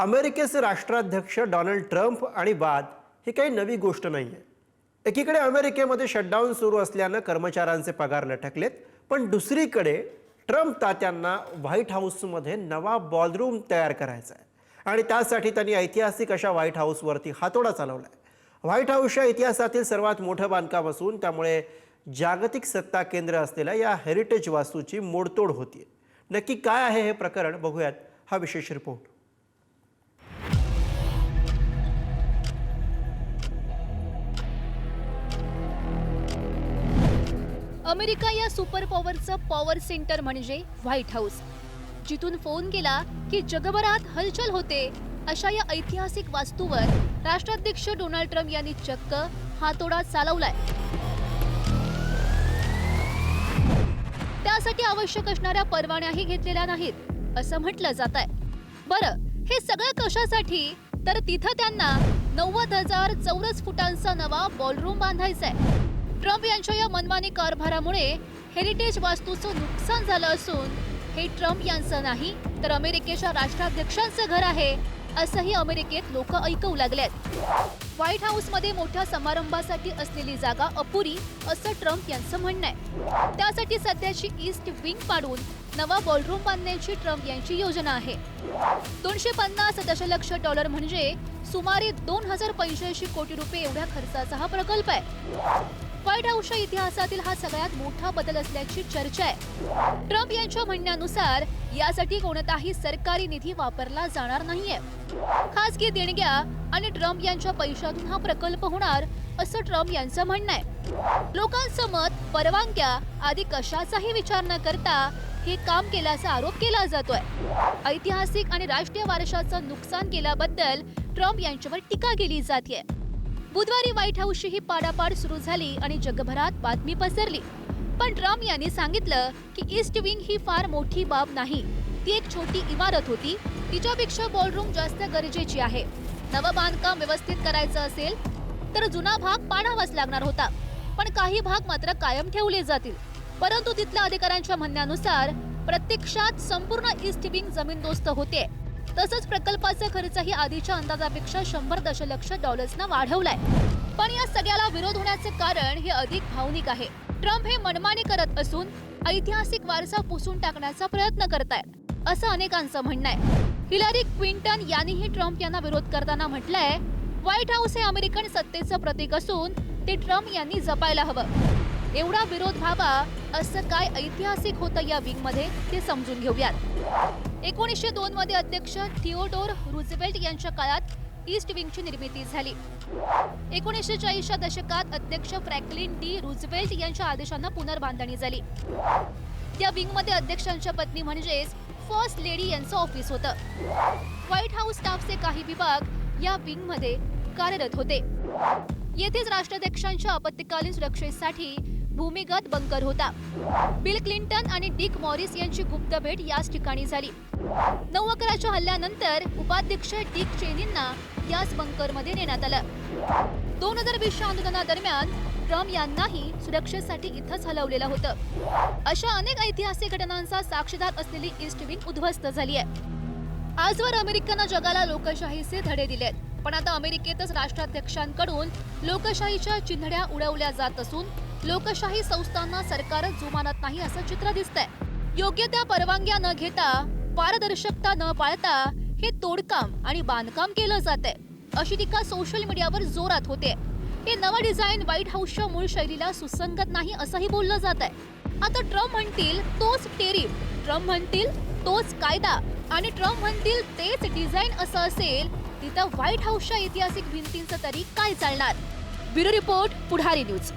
अमेरिकेचे राष्ट्राध्यक्ष Donald Trump आणि वाद ही काही नवी गोष्ट नाही आहे एकीकडे अमेरिकेमध्ये शटडाऊन सुरू असल्यानं कर्मचाऱ्यांचे पगार लटकलेत पण दुसरीकडे ट्रम्प तात्यांना व्हाईट हाऊसमध्ये नवा बॉलरूम तयार करायचा आहे. आणि त्यासाठी त्यांनी ऐतिहासिक अशा व्हाईट हाऊसवरती हातोडा चालवला आहे व्हाईट हाऊसच्या इतिहासातील सर्वात मोठं बांधकाम असून त्यामुळे जागतिक सत्ता केंद्र असलेल्या या हेरिटेज वास्तूची मोडतोड होती नक्की काय आहे हे प्रकरण बघूयात. हा विशेष रिपोर्ट अमेरिका या सुपर पॉवरचं पॉवर सेंटर म्हणजे व्हाईट हाऊस. जिथून फोन केला की जगभरात हलचल होते अशा या ऐतिहासिक वास्तूवर राष्ट्राध्यक्ष डोनाल्ड ट्रम्प यांनी चक्क हातोडा चालवलाय. त्यासाठी आवश्यक असणाऱ्या परवान्याही घेतलेल्या नाहीत असं म्हटलं जात आहे बरं हे सगळं कशासाठी? तर तिथं त्यांना नव्वद हजार चौरस फुटांचा नवा बॉलरूम बांधायचा आहे ट्रम्प यांच्या या मनमानी कारभारामुळे हेरिटेज वास्तूचं नुकसान झालं असून हे ट्रम्प यांचं नाही तर अमेरिकेच्या राष्ट्राध्यक्षांचं घर आहे असंही अमेरिकेत लोक ऐकू लागलेत. व्हाईट हाऊसमध्ये मोठ्या समारंभासाठी असलेली जागा अपुरी असं ट्रम्प यांचं म्हणणं आहे. त्यासाठी सध्याची ईस्ट विंग पाडून नवा बॉलरूम बांधण्याची ट्रम्प यांची योजना आहे. दोनशे पन्नास दशलक्ष डॉलर म्हणजे सुमारे दोन हजार पंच्याऐंशी कोटी रुपये एवढ्या खर्चाचा हा प्रकल्प आहे. व्हाईट हाऊसच्या इतिहासातील हा सगळ्यात मोठा बदल असल्याची चर्चा आहे. ट्रम्प यांच्या म्हणण्यानुसार यासाठी कोणताही सरकारी निधी वापरला जाणार नाहीये. खासगी देणग्या आणि ट्रम्प यांच्या पैशातून हा प्रकल्प होणार असं ट्रम्प यांचं म्हणणं आहे. लोकांचं मत परवानग्या आदी कशाचाही विचार न करता हे काम केल्याचा आरोप केला जातोय. ऐतिहासिक आणि राष्ट्रीय वारशाचं नुकसान केल्याबद्दल ट्रम्प यांच्यावर टीका केली जाते बुधवारी व्हाईट हाऊसची ही पाडापाड सुरू झाली आणि जगभरात बातमी पसरली. पण ट्रम्प यांनी सांगितलं की ईस्ट विंग ही फार मोठी बाब नाही. ती एक छोटी इमारत होती. तिच्यापेक्षा बॉलरूम जास्त गरजेची आहे. नवं बांधकाम व्यवस्थित करायचं असेल तर जुना भाग पाडावाच लागणार होता. पण काही भाग मात्र कायम ठेवले जातील. परंतु तिथल्या अधिकाऱ्यांच्या म्हणण्यानुसार प्रत्यक्षात संपूर्ण ईस्ट विंग जमीनदोस्त होते. तसंच प्रकल्पाचा खर्चही आधीच्या अंदाजापेक्षा शंभर दशलक्ष डॉलर्सना वाढवलाय. पण या सगळ्याला विरोध होण्याचे कारण हे अधिक भावनिक आहे. ट्रम्प हे मनमानी करत असून ऐतिहासिक वारसा पुसून टाकण्याचा प्रयत्न करतायत असं अनेकांचं म्हणणं आहे. हिलरी क्विंटन यांनीही ट्रम्प यांना विरोध करताना म्हटलंय व्हाईट हाऊस हे अमेरिकन सत्तेचं प्रतीक असून ते ट्रम्प यांनी जपायला हवं. एवढा विरोध व्हावा असं काय ऐतिहासिक होतं या विंगमध्ये ते समजून घेऊयात. एकोणीसशे दोन मध्ये अध्यक्ष थिओडोर रुझवेल्ट यांच्या काळात ईस्ट विंगची निर्मिती झाली. एकोणीसशे चाळीसच्या दशकात अध्यक्ष फ्रँकलिन डी रुझवेल्ट यांच्या आदेशांना पुनर्बांधणी झाली. त्या विंगमध्ये अध्यक्षांच्या पत्नी म्हणजेच फर्स्ट लेडी यांचं ऑफिस होतं. व्हाईट हाऊस स्टाफचे काही विभाग या विंगमध्ये कार्यरत होते. येथेच राष्ट्राध्यक्षांच्या आपत्कालीन सुरक्षेसाठी भूमिगत बंकर होता. बिल क्लिंटन आणि डिक मॉरिस यांची गुप्त भेट याच ठिकाणी झाली. नऊ अकराच्या हल्ल्यानंतर उपाध्यक्ष डिक चेनींना याच बंकरमध्ये नेण्यात आलं. दोन हजार वीसच्या आंदोलनादरम्यान ट्रम्प यांनाही सुरक्षेसाठी इथंच हलवलेलं होतं. अशा अनेक ऐतिहासिक घटनांचा साक्षीदार असलेली ईस्ट विंग उद्ध्वस्त झाली आहे आजवर अमेरिकेनं जगाला लोकशाहीचे धडे दिलेत. पण आता अमेरिकेतच राष्ट्राध्यक्षांकडून लोकशाहीच्या चिन्हड्या उडवल्या जात असून लोकशाही संस्थांना सरकार जुमानत नाही असं चित्र दिसतंय. योग्य त्या परवानग्या न घेता पारदर्शकता न पाळता हे तोडकाम आणि बांधकाम केलं जात आहे अशी टीका सोशल मीडियावर जोरात होते हे नवं डिझाईन व्हाईट हाऊसच्या मूळ शैलीला सुसंगत नाही असंही बोललं जात आहे आता ट्रम्प म्हणतील तोच टेरिफ. ट्रम्प म्हणतील तोच कायदा. आणि ट्रम्प म्हणतील तेच डिझाईन असं असेल तिथं व्हाईट हाऊसच्या ऐतिहासिक भिंतींचं तरी काय चालणार? Bureau report Pudhari news.